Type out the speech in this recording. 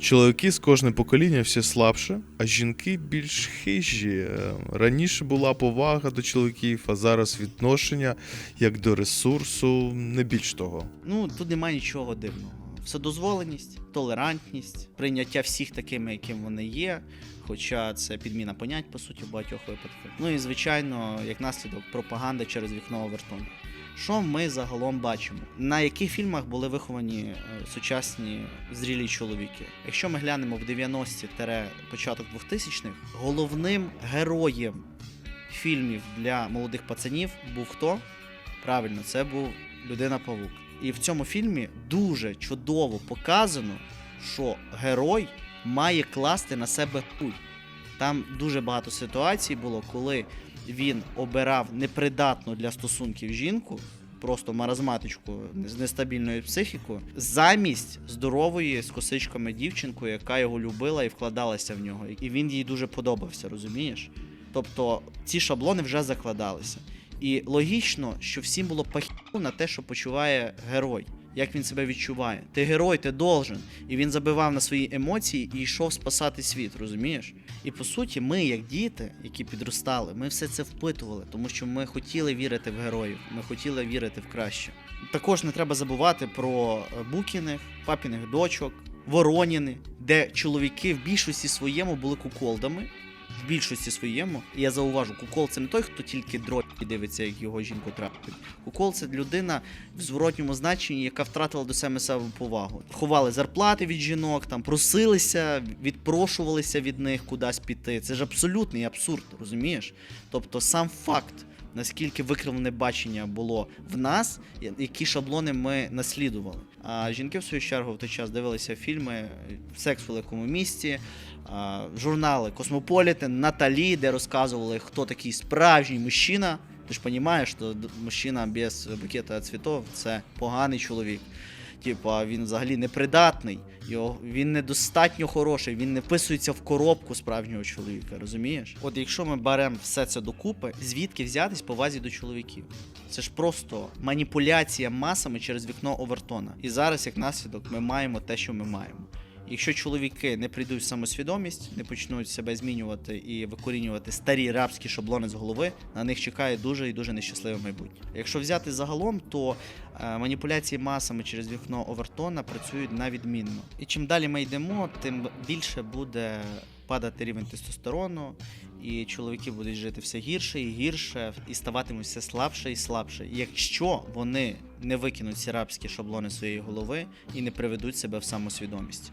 Чоловіки з кожним поколінням все слабше, а жінки більш хижі. Раніше була повага до чоловіків, а зараз відношення як до ресурсу, не більш того. Ну, тут немає нічого дивного. Вседозволеність, толерантність, прийняття всіх такими, яким вони є. Хоча це підміна понять, по суті, в багатьох випадках. Ну і звичайно, як наслідок, пропаганда через вікно Овертон. Що ми загалом бачимо? На яких фільмах були виховані е, сучасні зрілі чоловіки? Якщо ми глянемо в 90-ті початок 2000-х, головним героєм фільмів для молодих пацанів був хто? Правильно, це був людина Павук. І в цьому фільмі дуже чудово показано, що герой має класти на себе хуй. Там дуже багато ситуацій було, коли він обирав непридатну для стосунків жінку, просто маразматичку з нестабільною психікою, замість здорової з косичками дівчинку, яка його любила і вкладалася в нього. І він їй дуже подобався, розумієш? Тобто ці шаблони вже закладалися. І логічно, що всім було пахів на те, що почуває герой. Як він себе відчуває. Ти герой, ти должен. І він забивав на свої емоції і йшов спасати світ, розумієш? І по суті, ми, як діти, які підростали, ми все це впитували, тому що ми хотіли вірити в героїв, ми хотіли вірити в краще. Також не треба забувати про е, букіних, папіних дочок, вороніни, де чоловіки в більшості своєму були куколдами. В більшості своєму, і я зауважу, кукол це не той, хто тільки дроть дивиться, як його жінку трапить. Кукол це людина в зворотньому значенні, яка втратила до себе повагу. Ховали зарплати від жінок, там просилися, відпрошувалися від них кудись піти. Це ж абсолютний абсурд, розумієш? Тобто сам факт. Наскільки викривлене бачення було в нас, які шаблони ми наслідували. А жінки, в свою чергу, в той час дивилися фільми Секс в великому місті, журнали Космополітен, Наталі, де розказували, хто такий справжній мужчина. Ти ж розумієш, що мужчина без букета цвітов це поганий чоловік. Типа він взагалі непридатний, його, він недостатньо хороший, він не вписується в коробку справжнього чоловіка, розумієш? От якщо ми беремо все це докупи, звідки взятись повазі до чоловіків? Це ж просто маніпуляція масами через вікно Овертона. І зараз, як наслідок, ми маємо те, що ми маємо. Якщо чоловіки не прийдуть в самосвідомість, не почнуть себе змінювати і викорінювати старі рабські шаблони з голови, на них чекає дуже і дуже нещасливе майбутнє. Якщо взяти загалом, то е, маніпуляції масами через вікно Овертона працюють на відмінно. І чим далі ми йдемо, тим більше буде падати рівень тестостерону, і чоловіки будуть жити все гірше і гірше, і ставатимуть все слабше і слабше. Якщо вони не викинуть ці рабські шаблони своєї голови і не приведуть себе в самосвідомість.